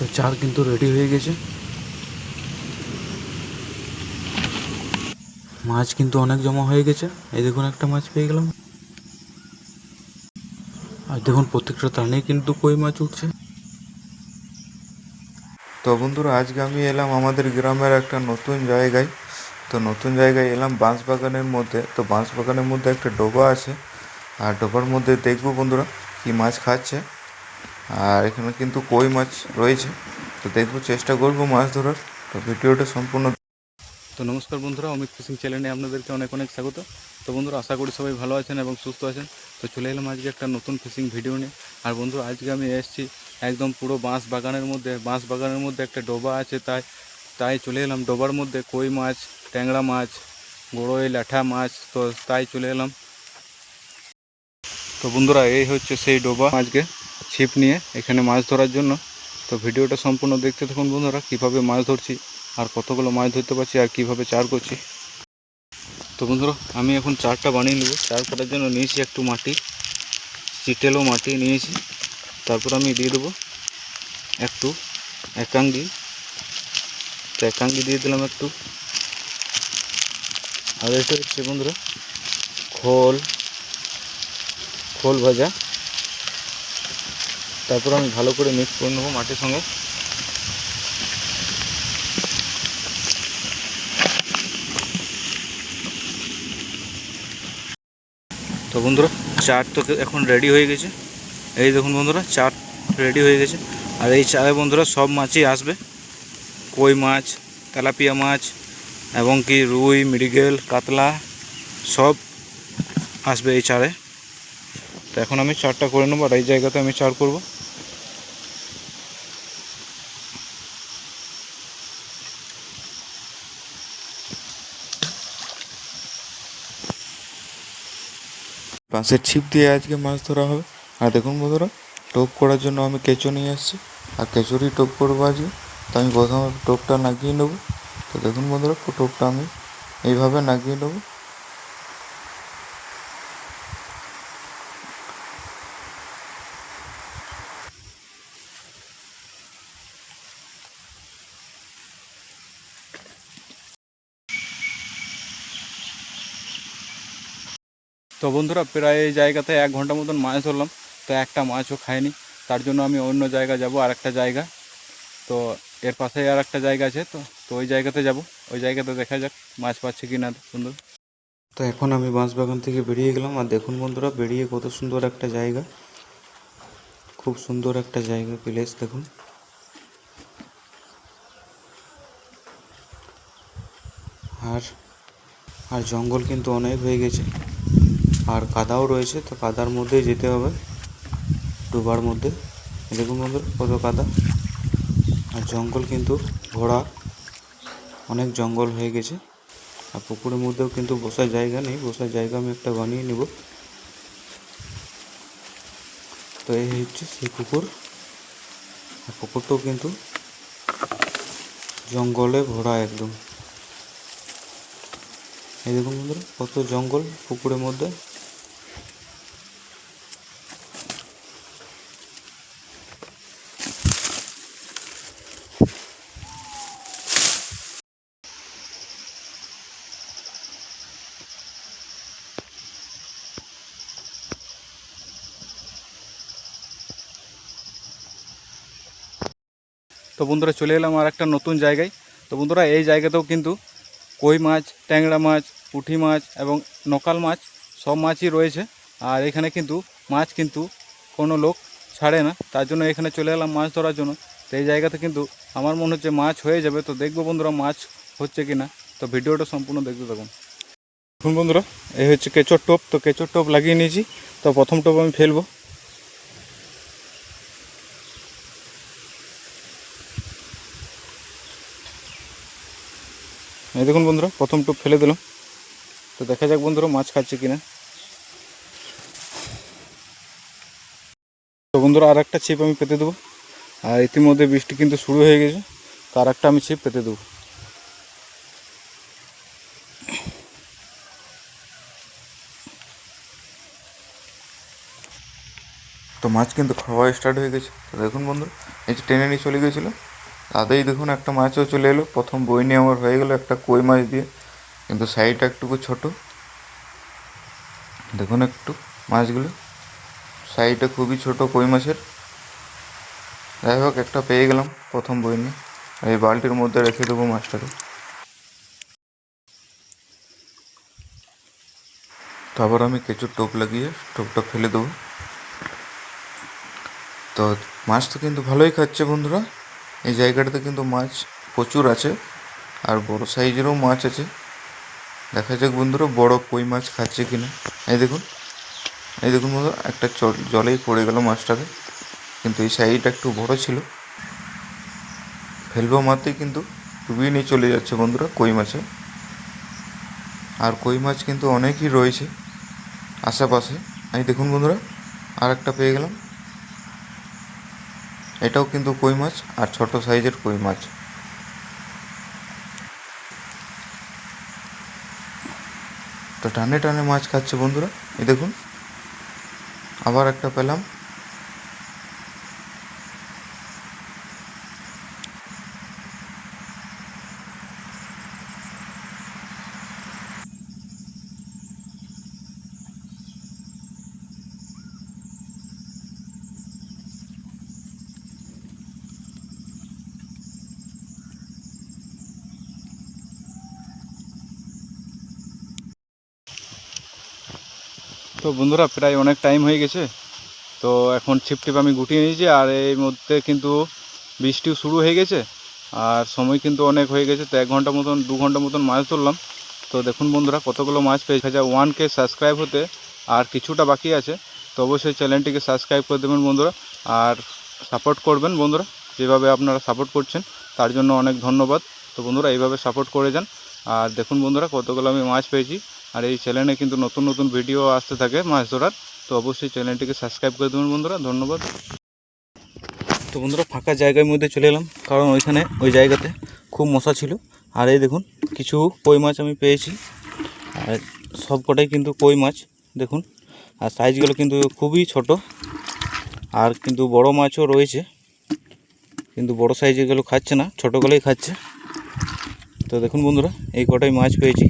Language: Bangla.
তো চার কিন্তু রেডি হয়ে গেছে। মাছ কিন্তু অনেক জমা হয়ে গেছে। এই দেখুন একটা মাছ পেয়ে গেলাম। আর দেখুন প্রত্যেকটা টানে কিন্তু কই মাছ উঠছে। তো বন্ধুরা, আজকে আমি এলাম আমাদের গ্রামের একটা নতুন জায়গায়। তো নতুন জায়গায় এলাম বাঁশবাগানের মধ্যে। তো বাঁশবাগানের মধ্যে একটা ডোবা আছে। আর ডোবার মধ্যে দেখব বন্ধুরা কি মাছ খাচ্ছে। আর এখানে কিন্তু কই মাছ রয়েছে। তো দেখব, চেষ্টা করব মাছ ধরার। তো ভিডিওটা সম্পূর্ণ তো নমস্কার বন্ধুরা, অমিত ফিশিং চ্যানেলে আপনাদেরকে অনেক অনেক স্বাগত। তো বন্ধুরা, আশা করি সবাই ভালো আছেন এবং সুস্থ আছেন। তো চলে এলাম আজকে একটা নতুন ফিশিং ভিডিও নিয়ে। আর বন্ধুরা, আজকে আমি এসেছি একদম পুরো বাঁশ বাগানের মধ্যে। বাঁশ বাগানের মধ্যে একটা ডোবা আছে, তাই তাই চলে এলাম ডোবার মধ্যে। কই মাছ, ট্যাংরা মাছ গড়ই ল্যাঠা মাছ, তো তাই চলে এলাম। তো বন্ধুরা, এই হচ্ছে সেই ডোবা আজকে। ছিপ নিয়ে এখানে মাছ ধরার জন্য। তো ভিডিওটা সম্পূর্ণ দেখতে থাকুন বন্ধুরা, কীভাবে মাছ ধরছি, আর কতগুলো মাছ ধরতে পারছি, আর কীভাবে চার করছি। তো বন্ধুরা, আমি এখন চারটা বানিয়ে নেব। চার করার জন্য নিয়েছি একটু মাটি চিটেলও মাটি নিয়েছি। তারপর আমি দিয়ে দেবো একটু একাঙ্গি। তো একাঙ্গি দিয়ে দিলাম একটু। আর এটা হচ্ছে বন্ধুরা, খোল খোল ভাজা। তারপর আমি ভালো করে মিক্স করে নেব মাটির সঙ্গে। তো বন্ধুরা, চাট তো এখন রেডি হয়ে গেছে। এই দেখুন বন্ধুরা, চাট রেডি হয়ে গেছে। আর এই চারে বন্ধুরা সব মাছই আসবে। কই মাছ, তেলাপিয়া মাছ, এবং কি রুই, মৃগেল, কাতলা, সব আসবে এই চারে। তো এখন আমি চারটা করে নেব আর এই জায়গাতে আমি চার করব। বাঁশের ছিপ দিয়ে আজকে মাছ ধরা হবে। আর দেখুন বন্ধুরা, টোপ করার জন্য আমি কেঁচো নিয়ে আসছি আর কেঁচোরই টোপ করব আজকে। তো আমি প্রথমে টোপটা লাগিয়ে নেব। তো দেখুন বন্ধুরা, টোপটা আমি এইভাবে লাগিয়ে নেব। তো বন্ধুরা প্রায় এই জায়গাতে এক ঘণ্টা মতন মাছ ধরলাম, তো একটা মাছও খায়নি তার জন্য আমি অন্য জায়গা যাব আর একটা জায়গা। তো এর পাশেই আর একটা জায়গা আছে, তো তো ওই জায়গাতে যাব। ওই জায়গাতে দেখা যাক মাছ পাচ্ছে কি না সুন্দর তো এখন আমি বাঁশবাগান থেকে বেরিয়ে গেলাম, আর দেখুন বন্ধুরা, বেরিয়ে কত সুন্দর একটা জায়গা। খুব সুন্দর একটা জায়গা, প্লেস দেখুন। আর আর জঙ্গল কিন্তু অনেক হয়ে গেছে। আর কাদাও রয়েছে, তো কাদার মধ্যেই যেতে হবে। ডোবার মধ্যে। দেখুন বন্ধুরা, কত কাদা। আর জঙ্গল কিন্তু ঘোড়া। অনেক জঙ্গল হয়ে গেছে। আর পুকুরের মধ্যেও কিন্তু বসার জায়গা নেই। বসার জায়গা আমি একটা বানিয়ে নেব। তো এই হচ্ছে সেই পুকুর। আর পুকুরটাও কিন্তু জঙ্গলে ভরা একদম। এই দেখুন বন্ধুরা, কত জঙ্গল পুকুরের মধ্যে। তো বন্ধুরা চলে এলাম আর একটা নতুন জায়গায়। তো বন্ধুরা এই জায়গাতেও কিন্তু কই মাছ, ট্যাংরা মাছ, পুঁটি মাছ এবং নকাল মাছ সব মাছই রয়েছে। আর এখানে কিন্তু মাছ কিন্তু কোনো লোক ছাড়ে না। তার জন্য এখানে চলে এলাম মাছ ধরার জন্য। তো এই জায়গাতে কিন্তু আমার মনে হচ্ছে মাছ হয়ে যাবে। তো দেখব বন্ধুরা মাছ হচ্ছে কি না তো ভিডিওটা সম্পূর্ণ দেখতে থাকুন। দেখুন বন্ধুরা, এই হচ্ছে কেঁচোর টোপ। তো কেঁচোর টোপ লাগিয়ে নিয়েছি। তো প্রথম টোপ আমি ফেলব। এই দেখুন বন্ধুরা, প্রথম টোপ ফেলে দিলাম। তো দেখা যাক বন্ধুরা, মাছ খাচ্ছে কিনা। তো বন্ধুরা আর একটা ছিপ আমি পেতে দেবো। আর ইতিমধ্যে বৃষ্টি কিন্তু শুরু হয়ে গেছে, তো আর একটা আমি ছিপ পেতে দেবো। তো মাছ কিন্তু খাওয়া স্টার্ট হয়ে গেছে। তো দেখুন বন্ধু এই যে টেনে নিয়ে চলে গিয়েছিল। তাতেই দেখুন একটা মাছও চলে এলো। প্রথম বই নিয়ে আমার হয়ে গেলো একটা কই মাছ দিয়ে। কিন্তু সাইজটা একটুকু ছোট। দেখুন একটু মাছগুলো। সাইজটা খুবই ছোট কই মাছের। যাই হোক, একটা পেয়ে গেলাম প্রথম বইনি এই বালতির মধ্যে রেখে দেবো মাছটাকে। তারপর আমি কেঁচুর টোপ লাগিয়ে টোপটা ফেলে দেবো। তো মাছ তো কিন্তু ভালোই খাচ্ছে বন্ধুরা। এই জায়গাটাতে কিন্তু মাছ প্রচুর আছে, আর বড় সাইজেরও মাছ আছে। দেখা যাক বন্ধুরা, বড় কই মাছ খাচ্ছে কিনা। এই দেখুন এই দেখুন বন্ধুরা, একটা জলেই পড়ে গেল মাছটাকে কিন্তু এই সাইজটা একটু বড় ছিল। ফেলব মাত্রই কিন্তু ডুবিয়ে নিয়ে চলে যাচ্ছে বন্ধুরা কই মাছে। আর কই মাছ কিন্তু অনেকই রয়েছে আশেপাশে। এই দেখুন বন্ধুরা আর একটা পেয়ে গেলাম। এটাও কিন্তু কই মাছ, আর ছোট সাইজের কই মাছ। তো টানে টানে মাছ খাচ্ছে বন্ধুরা, এই দেখুন। আবার একটা পেলাম। তো বন্ধুরা প্রায় অনেক টাইম হয়ে গেছে। তো এখন ছিপ টিপ আমি গুটিয়ে নিয়েছি আর এই মধ্যে কিন্তু বৃষ্টিও শুরু হয়ে গেছে আর সময় কিন্তু অনেক হয়ে গেছে। তো এক ঘণ্টা মতন, দু ঘণ্টা মতন মাছ ধরলাম। তো দেখুন বন্ধুরা কতগুলো মাছ পেয়েছে। ওয়ান কে সাবস্ক্রাইব হতে আর কিছুটা বাকি আছে, তো অবশ্যই চ্যানেলটিকে সাবস্ক্রাইব করে দেবেন বন্ধুরা। আর সাপোর্ট করবেন বন্ধুরা, যেভাবে আপনারা সাপোর্ট করছেন, তার জন্য অনেক ধন্যবাদ। তো বন্ধুরা এইভাবে সাপোর্ট করে যান। আর দেখুন বন্ধুরা কতগুলো আমি মাছ পেয়েছি। আর এই চ্যানেলে কিন্তু নতুন নতুন ভিডিও আসতে থাকে মাছ ধরার, তো অবশ্যই চ্যানেলটিকে সাবস্ক্রাইব করে দেবেন বন্ধুরা, ধন্যবাদ। তো বন্ধুরা, ফাঁকা জায়গার মধ্যে চলে এলাম, কারণ ওইখানে, ওই জায়গাতে খুব মশা ছিল। আর এই দেখুন, কিছু কই মাছ আমি পেয়েছি। আর সব কটাই কিন্তু কই মাছ, দেখুন। আর সাইজগুলো কিন্তু খুবই ছোট। আর কিন্তু বড় মাছও রয়েছে। কিন্তু বড় সাইজেরগুলো খাচ্ছে না ছোটোগুলোই খাচ্ছে। তো দেখুন বন্ধুরা, এই কটাই মাছ পেয়েছি।